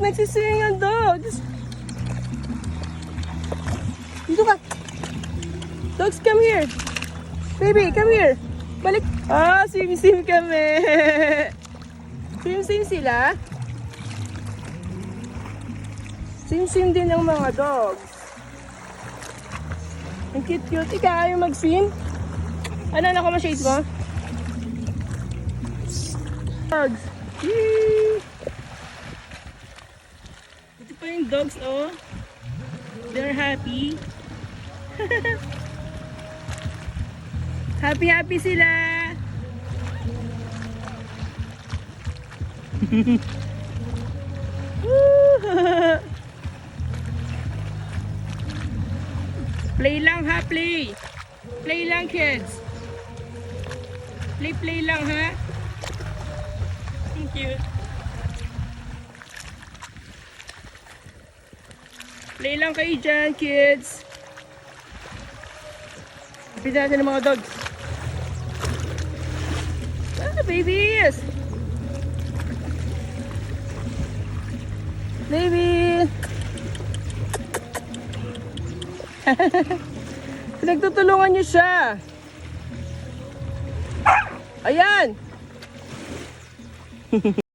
nagsising ang dogs. Dito ka. Dogs, come here. Baby, come here. Balik. Ah, sim-sim kami. Sim-sim sila. Sim-sim din ang mga dogs. Ang cute-cute. Ikaw ayaw mag-sim? Ano na ko ma-shade mo? Dogs. Yee! Pa yung dogs, oh. They're happy. happy, happy sila. Play lang ha, play. Play lang, kids. Play, play lang ha. Thank you. Play lang kayo dyan, kids. Kapit natin ng mga dogs. Ah, babies! Baby! Pinagtutulungan niyo siya. Ayan!